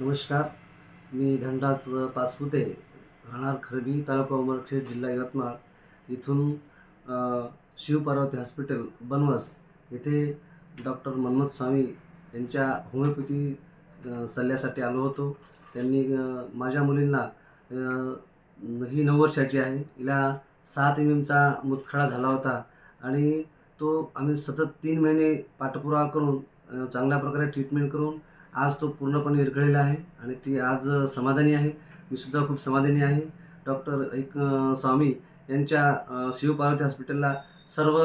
नमस्कार मी धनराज पासपुते राहणार खरबी तालुका उमरखेड जिल्हा यवतमाळ. इथून शिवपार्वती हॉस्पिटल बनवस येथे डॉक्टर मनमोद स्वामी यांच्या होमिओपॅथी सल्ल्यासाठी आलो होतो. त्यांनी माझ्या मुलींना ही नऊ वर्षाची आहे. हिला सात एम एमचा मुतखडा झाला होता आणि तो आम्ही सतत तीन महिने पाठपुरावा करून चांगल्या प्रकारे ट्रीटमेंट करून आज तो पूर्णपणे विरघळलेला आहे आणि ती आज समाधानी आहे. मी सुद्धा खूप समाधानी आहे. डॉक्टर ऐक स्वामी यांच्या शिवपार्वती हॉस्पिटलला सर्व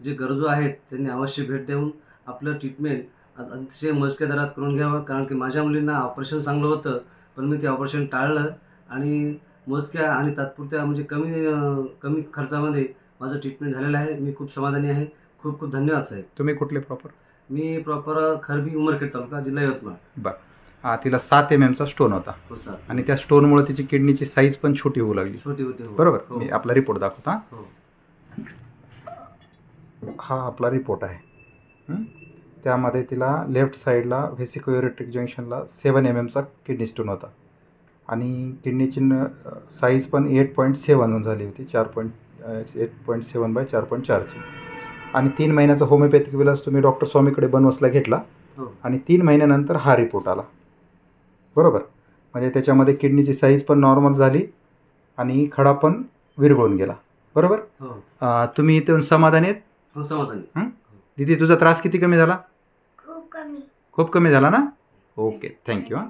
जे गरजू आहेत त्यांनी अवश्य भेट देऊन आपलं ट्रीटमेंट अतिशय मोजक्या दरात करून घ्यावं. कारण की माझ्या मुलींना ऑपरेशन चांगलं होतं पण मी ते ऑपरेशन टाळलं आणि मोजक्या आणि तात्पुरत्या म्हणजे कमी कमी खर्चामध्ये माझं ट्रीटमेंट झालेलं आहे. मी खूप समाधानी आहे. खूप खूप धन्यवाद साहेब. तुम्ही कुठले प्रॉपर? मी प्रॉपर खरबी उमरखेड तालुका जिल्हा यवतमाळ. तिला सात एम एमचा स्टोन होता. हो सर आणि त्या स्टोनमुळे तिची किडनीची साईज पण छोटी होऊ लागली. छोटी होती हो. बरोबर? हो. मी आपला रिपोर्ट दाखवता हो. हा. आपला रिपोर्ट आहे. हं? त्यामध्ये तिला लेफ्ट साईडला व्हेसिकोयुरेट्रिक जंक्शनला सेवन एम एमचा किडनी स्टोन होता. आणि किडनीची साईज पण एट पॉईंट सेवन झाली होती. चार point eight point seven by चार पॉईंट चारची आणि तीन महिन्याचा होमिओपॅथिक विलास तुम्ही डॉक्टर स्वामीकडे बनवसला घेतला. हो. आणि तीन महिन्यानंतर हा रिपोर्ट आला. बरोबर? म्हणजे त्याच्यामध्ये किडनीची साईज पण नॉर्मल झाली आणि खडा पण विरघळून गेला. बरोबर? हो. अं, तुम्ही इथून समाधानी आहेत? हो समाधानी हं? दिदी तुझा त्रास किती कमी झाला? खूप कमी. खूप कमी झाला ना? ओके. थँक्यू हां.